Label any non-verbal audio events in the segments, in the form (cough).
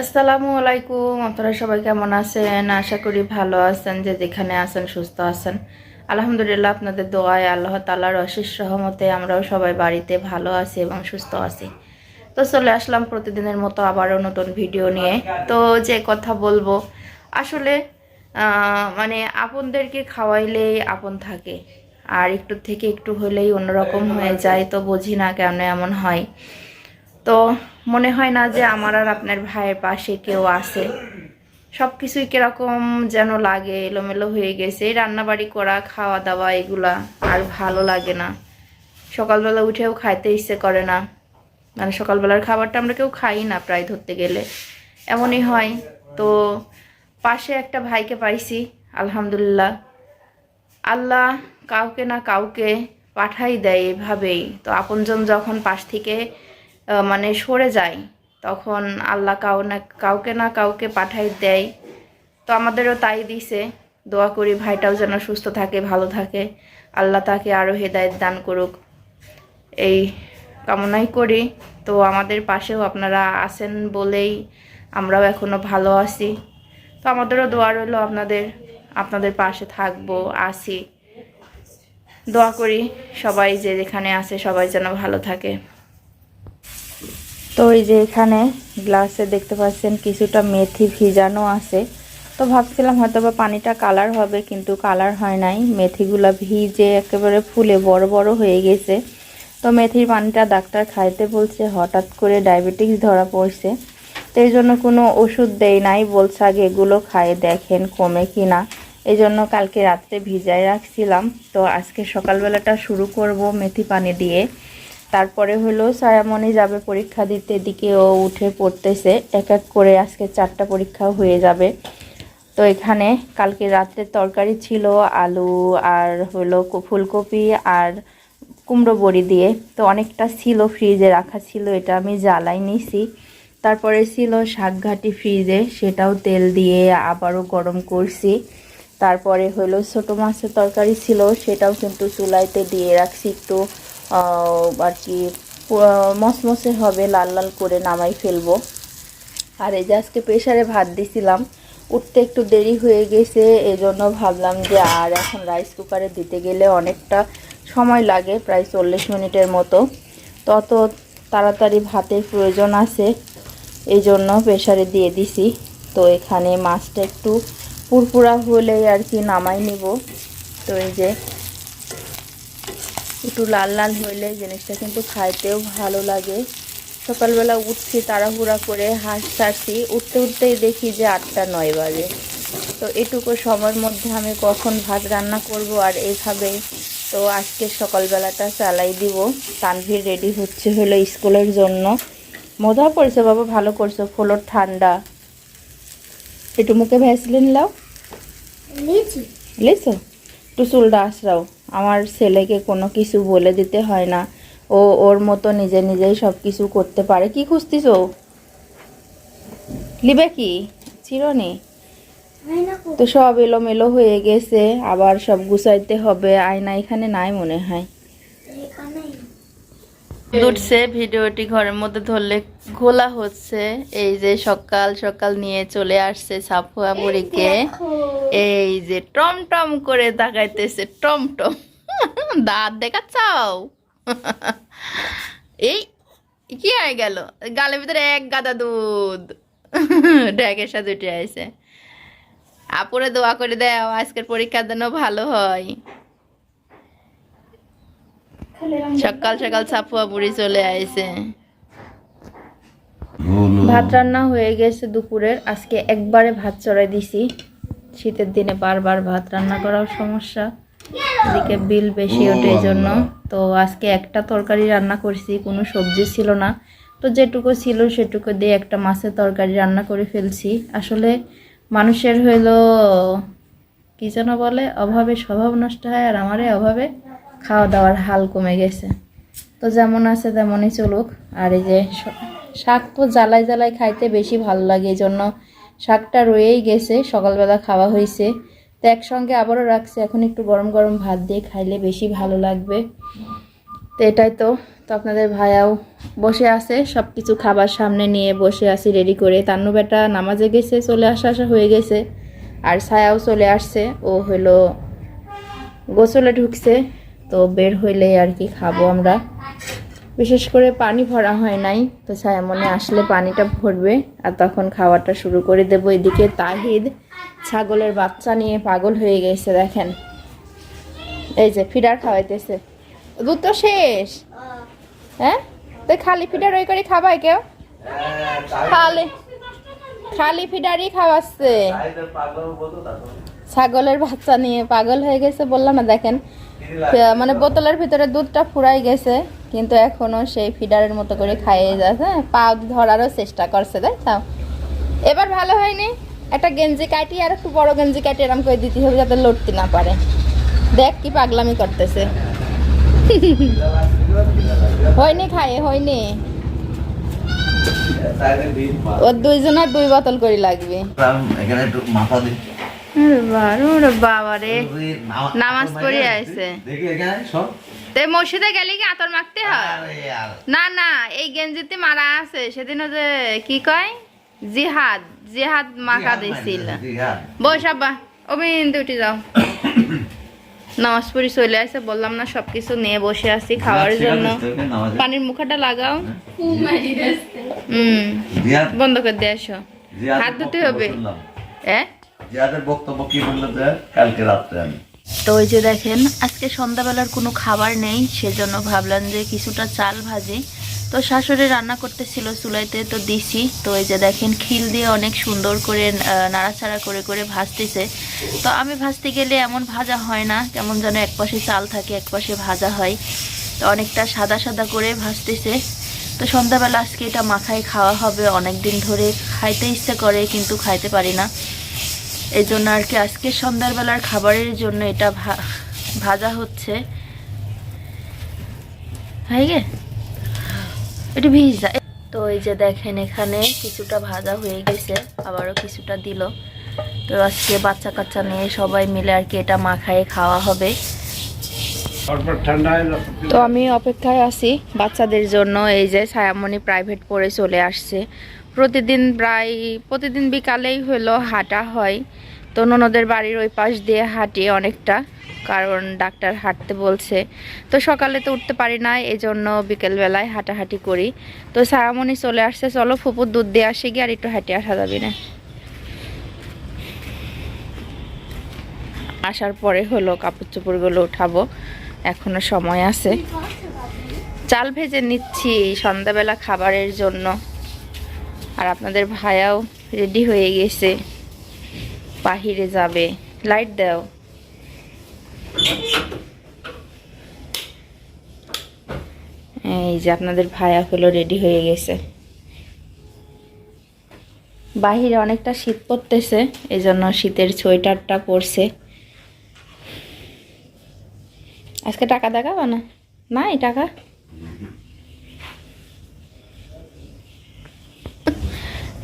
আসসালামু আলাইকুম, আপনারা সবাই কেমন আছেন? আশা করি ভালো আছেন, যে যেখানে আছেন, সুস্থ আছেন। আলহামদুলিল্লাহ, আপনাদের দোয়ায় আল্লাহ তালার অশেষ সহমতে আমরাও সবাই বাড়িতে ভালো আছি এবং সুস্থ আছি। তো চলে আসলাম প্রতিদিনের মতো আবারও নতুন ভিডিও নিয়ে। তো যে কথা বলব, আসলে মানে আপনদেরকে খাওয়াইলেই আপন থাকে। আর একটু থেকে একটু হলেই অন্যরকম হয়ে যায়, তো বুঝি না কেন এমন হয়। তো মনে হয় না যে আমার আর আপনার ভাইয়ের পাশে কেউ আছে। সব কিছুই কীরকম যেন লাগে, এলোমেলো হয়ে গেছে। এই রান্নাবাড়ি করা খাওয়া দাওয়া এগুলা আর ভালো লাগে না। সকালবেলা উঠেও খাইতে ইচ্ছে করে না। মানে সকালবেলার খাবারটা আমরা কেউ খাই না প্রায় ধরতে গেলে। এমনই হয়। তো পাশে একটা ভাইকে পাইছি, আলহামদুলিল্লাহ। আল্লাহ কাউকে না কাউকে পাঠাই দেয় এভাবেই। তো আপনজন যখন পাশ থেকে মানে সরে যায়। তখন আল্লাহ কাউ না, কাউকে না কাউকে পাঠাই দেয়। তো আমাদেরও তাই দিছে। দোয়া করি ভাইটাও যেন সুস্থ থাকে, ভালো থাকে। আল্লাহ তাকে আরও হেদায়েত দান করুক। এই কামনাই করি। তো আমাদের পাশেও আপনারা আছেন বলেই আমরাও এখনও ভালো আছি। তো আমাদেরও দোয়া রইল আপনাদের আপনাদের পাশে থাকব আসি দোয়া করি সবাই যে যেখানে আছে সবাই যেন ভালো থাকে। তো এই যে এখানে গ্লাসে দেখতে পাচ্ছেন কিছুটা মেথি ভিজানো আছে। তো ভাবছিলাম হয়তো বা পানিটা কালার হবে, কিন্তু কালার হয় নাই। মেথিগুলা ভিজে একেবারে ফুলে বড় বড় হয়ে গেছে। তো মেথির পানিটা ডাক্তার খাইতে বলছে, হঠাৎ করে ডায়াবেটিস ধরা পড়ছে। তো এই জন্য কোনো ওষুধ দেয় নাই, বলছে আগে এগুলো খায়ে, দেখেন কমে কি না এই জন্য কালকে রাত্রে ভিজায় রাখছিলাম। তো আজকে সকালবেলাটা শুরু করব মেথি পানি দিয়ে। তারপরে হলো সায়ামনি যাবে পরীক্ষা দিতে, এদিকে ও উঠে পড়তেছে। এক এক করে আজকে চারটা পরীক্ষা হয়ে যাবে। তো এখানে কালকে রাত্রের তরকারি ছিল আলু আর হলো ফুলকপি আর কুমড়ো বড়ি দিয়ে। তো অনেকটা ছিল ফ্রিজে রাখা ছিল, এটা আমি জ্বালাই নিছি। তারপরে ছিল শাকঘাটি ফ্রিজে, সেটাও তেল দিয়ে আবারও গরম করছি। তারপরে হলো ছোটো মাছের তরকারি ছিল, সেটাও কিন্তু চুলাইতে দিয়ে রাখছি একটু। আর কি মসমসে হবে, লাল লাল করে নামাই ফেলব। আর এই যে আজকে প্রেশারে ভাত দিছিলাম, উঠতে একটু দেরি হয়ে গেছে, এজন্য ভাবলাম যে আর এখন রাইস কুকারে দিতে গেলে অনেকটা সময় লাগে, প্রায় চল্লিশ মিনিটের মতো। তত তাড়াতাড়ি ভাতের প্রয়োজন আছে এই জন্য প্রেশারে দিয়ে দিছি। তো এখানে মাছটা একটু পুরপুরা হলে আর কি নামাই নিব। তো এই যে একটু লাল লাল হইলে জিনিসটা কিন্তু খাইতেও ভালো লাগে। সকালবেলা উঠছি তাড়াহুড়া করে হাঁস ছাড়ছি উঠতে উঠতেই দেখি যে আটটা নয় বাজে। তো এটুকু সময়ের মধ্যে আমি কখন ভাত রান্না করব আর এইভাবে তো আজকে সকালবেলাটা চালাই দিব। তানভীর রেডি হচ্ছে হলো স্কুলের জন্য। মজা পড়েছে বাবা ভালো করছ। ফ্লোর ঠান্ডা। একটু মুখে ভ্যাসলিন লাও। বুঝলেছো একটু চুলটা আশ্রাও আমার ছেলেকে কোনো কিছু বলে দিতে হয় না। ও ওর মতো নিজে নিজেই সব কিছু করতে পারে। কি খুঁজতিস লিবে কি? চিরনি? তো সব এলোমেলো হয়ে গেছে। আবার সব গুছাইতে হবে। আয়না এখানে নাই মনে হয়। উঠছে ভিডিওটি ঘরের মধ্যে ধরলে ঘোলা হচ্ছে। এই যে সকাল সকাল নিয়ে চলে আসছে সাফুয়া বুড়িকে। এই যে টম টম করে তাকাইতেছে টম টম (laughs) দাঁত দেখাচ্ছাও? (laughs) এই কি হয়ে গেল? গালের ভিতরে এক গাদা দুধ। (laughs) ড্যাগের সাথে উঠে আছে আপুরে দোয়া করে দেও আজকের পরীক্ষার জন্য ভালো হয়। সকাল সকাল সাফুয়া বুড়ি চলে আইছে। ভাত রান্না হয়ে গেছে দুপুরের। আজকে একবারে ভাত চড়াই দিছি। শীতের দিনে বারবার ভাত রান্না করাও সমস্যা। এদিকে বিল বেশি ওঠে এই জন্য তো আজকে একটা তরকারি রান্না করছি, কোনো সবজি ছিল না। তো যেটুকু ছিল সেটুকু দিয়ে একটা মাছের তরকারি রান্না করে ফেলছি। আসলে মানুষের হইল, কি যেন বলে, অভাবে স্বভাব নষ্ট হয় আর আমারে অভাবে খাওয়া দাওয়ার হাল কমে গেছে। তো যেমন আছে তেমনই চলুক। আর এই যে শাক তো জ্বালাই জ্বালাই খাইতে বেশি ভালো লাগে এই জন্য শাকটা রয়েই গেছে, সকালবেলা খাওয়া হয়েছে তো একসঙ্গে আবারও রাখছি, এখন একটু গরম গরম ভাত দিয়ে খাইলে বেশি ভালো লাগবে। তো এটাই তো। তো আপনাদের ভাইয়াও বসে আছে সব কিছু খাবার সামনে নিয়ে বসে আছি রেডি করে। তান্নু বেটা নামাজে গেছে, চলে আসা আসা হয়ে গেছে। আর ছায়াও চলে আসছে, ও হলো গোসলে ঢুকছে। তো বের হইলেই আর কি খাব আমরা। বিশেষ করে পানি ভরা হয় নাই, তো ছায়া মনে আসলে পানিটা ভরবে আর তখন খাওয়াটা শুরু করে দেবো। এদিকে তাহিদ ছাগলের বাচ্চা নিয়ে পাগল হয়ে গেছে, দেখেন। এই যে ফিডার খাওয়াইতেছে। দুধ তো শেষ। হ্যাঁ? তো খালি ফিডার ওই করে খাবাই কেউ? খালি খালি ফিডারই খাওয়াচ্ছে। ছাগলের বাচ্চা নিয়ে পাগল হয়ে গেছে বললাম না, দেখেন। মানে বোতলের ভিতরে দুধটা ফুরাই গেছে কিন্তু এখনও সেই ফিডারের মতো করে খাইয়ে যাচ্ছে। হ্যাঁ, পা ধরারও চেষ্টা করছে তাই তাও এবার ভালো হয়নি। একটা গেঞ্জি কাটি আর একটু বড় গেঞ্জি কাটি এরকম করে দিতে হবে যাতে লড়তে না পারে। দেখ কি পাগলামি করতেছে। (laughs) হয়নি খাইয়ে হয়নি। ওর দুইজনের দুই বোতল করে লাগবে। এখানে একটু মাথা দিই বাবা নামাজ পড়ে আইছে। দেখি এখানে সব তে মসজিদে গেলে কি আতর মাখতে হয়? না না এই গেঞ্জিতে মারা আছে। সেদিন যে কি কয়? জিহাদ। জিহাদ মাখা দিছিল। জিহাদ। বস আব্বা অবিন উঠে যাও। (coughs) নামাজ পড়ি চলে আসে বললাম না সবকিছু নিয়ে বসে আছি খাওয়ার জন্য। পানির মুখাটা লাগাও। হুম। বন্ধ করে দিয়ে আসো। হাত ধুতে হবে। শুনলাম। জিহাদের বক্তব্য কি কালকে রাত্রে আমি। তো ওই যে দেখেন, আজকে সন্ধ্যাবেলার কোনো খাবার নেই, সেজন্য ভাবলাম যে কিছুটা চাল ভাজি। তো শাশুড়ি রান্না করতেছিল চুলাইতে, তো দিছি। তো এই যে দেখেন, খিল দিয়ে অনেক সুন্দর করে নাড়াচাড়া করে করে ভাজতেছে। তো আমি ভাজতে গেলে এমন ভাজা হয় না কেমন যেন এক পাশে চাল থাকে, এক পাশে ভাজা হয়। তো অনেকটা সাদা সাদা করে ভাজতেছে। তো সন্ধ্যাবেলা আজকে এটা মাখায় খাওয়া হবে অনেক দিন ধরে খাইতে ইচ্ছে করে, কিন্তু খাইতে পারি না। এই জন্য আর কি আজকে সন্ধ্যাবেলার খাবারের জন্য এটা ভাজা হচ্ছে। হয়ে গে এটা ভিজা। তো এই যে দেখেন এখানে কিছুটা ভাজা হয়ে গেছে, আবারও কিছুটা দিল। তো আজকে বাচ্চা কাচ্চা নিয়ে সবাই মিলে আর কি এটা মাখায়ে খাওয়া হবে। তো আমি অপেক্ষায় আছি বাচ্চাদের জন্য। এই যে ছায়ামণি প্রাইভেট পড়ে চলে আসছে। প্রতিদিন প্রায়, প্রতিদিন বিকালেই হলো হাঁটা হয়। তো ননদের বাড়ির ওই পাশ দিয়ে হাঁটি অনেকটা, কারণ ডাক্তার হাঁটতে বলছে। তো সকালে তো উঠতে পারি না এই জন্য বিকেলবেলায় হাঁটাহাঁটি করি। তো ছায়ামণি চলে আসছে, চলো ফুপুর দুধ দিয়ে আসে গিয়ে আর একটু হাঁটে আসা যাবে না। আসার পরে হলো কাপড় চোপড়গুলো উঠাবো, এখনও সময় আছে। চাল ভেজে নিচ্ছি সন্ধ্যাবেলা খাবারের জন্য। আর আপনাদের ভায়াও রেডি হয়ে গেছে। বাহিরে যাবে। লাইট দাও। এই যে আপনাদের ভায়া হলো রেডি হয়ে গেছে। বাহিরে অনেকটা শীত পড়তেছে এই জন্য শীতের সোয়েটারটা পরছে। আজকে টাকা দেখাবো না? নাই টাকা?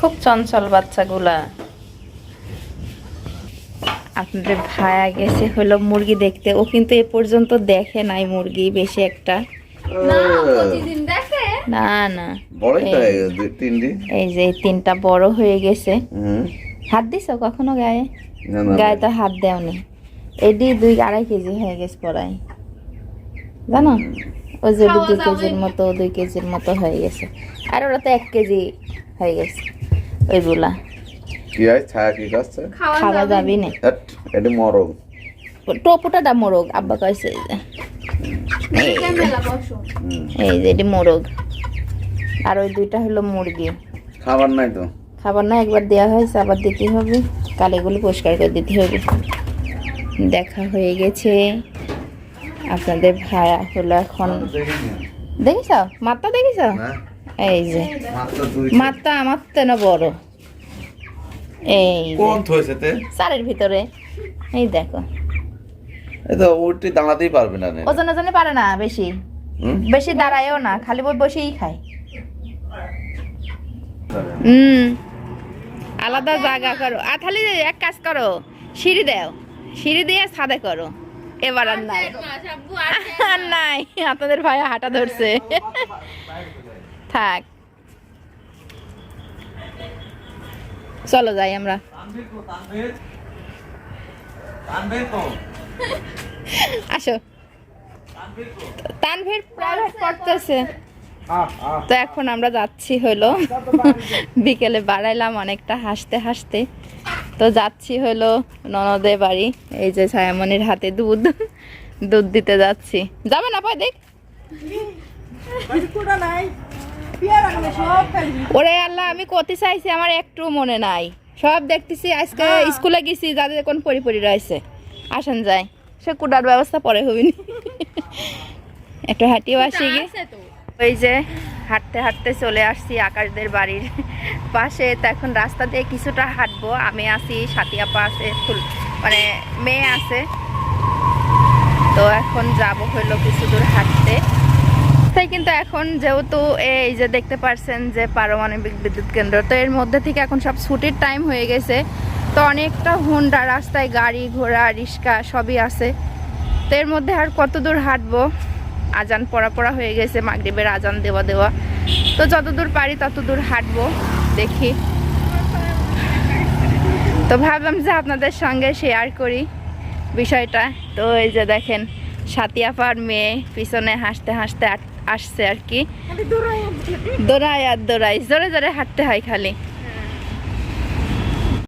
খুব চঞ্চল বাচ্চাগুলা। আপনাদের ভাইয়া গেছে হলো মুরগি দেখতে। ও কিন্তু এ পর্যন্ত দেখে নাই মুরগি বেশি একটা। না না এই- যে তিনটা? বড় হয়ে গেছে। হাত দিছো কখনো গায়ে? গায়ে তো হাত দেওনি। এডি দুই আড়াই কেজি হয়ে গেছে পড়াই জানো? ওই যে দুই কেজির মতো দুই কেজির মতো হয়ে গেছে। আর ওরা তো এক কেজি হয়ে গেছে। ওইগুলা কি হয় ছায়া কি কাছে খাওয়া যাবি। না। এট, মরম টোপুটাটা মোরগ আব্বা কইছে এই। যে এটি মোরগ। আর ওই দুইটা হলো মুরগি। খাবার নাই তো? খাবার না একবার দেওয়া হয়েছে আবার দিতে হবে। কাল এগুলো পরিষ্কার করে দিতে হবে। দেখা হয়ে গেছে। আপনাদের ভাড়া হলো এখন দেখিস মাত্রা দেখিস না। এই যে মাত্র আমার তো না বড় এই চারের ভিতরে এই দেখো তো উঠতে দাঁড়াতেই পারবে না নে। ওজন ওজনে পারে না বেশি বেশি দাঁড়ায়ও না খালি বই বসেই খায় হুম আলাদা জায়গা করো আর খালি এক কাজ করো সিঁড়ি দাও সিঁড়ি দিয়ে ছাদে করো এবার আর নাই আর নাই আপনাদের ভাই হাঁটা ধরছে থাক। চলো যাই আমরা। আসো। তানভীর প্রাইভেট পড়তেছে তো এখন আমরা যাচ্ছি হলো বিকেলে বাড়াইলাম অনেকটা হাসতে হাসতে। তো যাচ্ছি হলো ননদের বাড়ি। এই যে ছায়ামনির হাতে দুধ। দুধ দিতে যাচ্ছি। যাবে না পায় দেখ। ওরে আল্লাহ আমি কতি চাইছি আমার একটু মনে নাই। সব দেখতেছি আজকে স্কুলে গেছি যাদের কোন পরিপরি রয়েছে। আসেন যাই। সে কুটার ব্যবস্থা পরে হবিনি একটু হাঁটিও আসি ওই যে হাঁটতে হাঁটতে চলে আসছি আকাশদের বাড়ির পাশে। তো এখন রাস্তা দিয়ে কিছুটা হাঁটবো। আমি আছি সাথিয়াপা আছে ফুল মানে মেয়ে আছে। তো এখন যাব হইল কিছু দূর হাঁটতে। তাই কিন্তু এখন যেহেতু এই যে দেখতে পারছেন যে পারমাণবিক বিদ্যুৎ কেন্দ্র, তো এর মধ্যে থেকে এখন সব ছুটির টাইম হয়ে গেছে। তো অনেকটা হুন্ডা, রাস্তায় গাড়ি ঘোড়া, রিক্সা সবই আছে। তো এর মধ্যে আর কত দূর হাঁটবো? আজান পড়া পড়া হয়ে গেছে, মাগরিবের আজান দেওয়া দেওয়া। তো যত দূর পারি তত দূর হাঁটবো, দেখি। তো ভাবলাম যে আপনাদের সঙ্গে শেয়ার করি বিষয়টা। তো এই যে দেখেন, সাতিয়াপার মেয়ে পিছনে হাসতে হাসতে আসছে আর কি। দোড়ায় আর দৌড়াই জোরে জোরে হাঁটতে হয় খালি।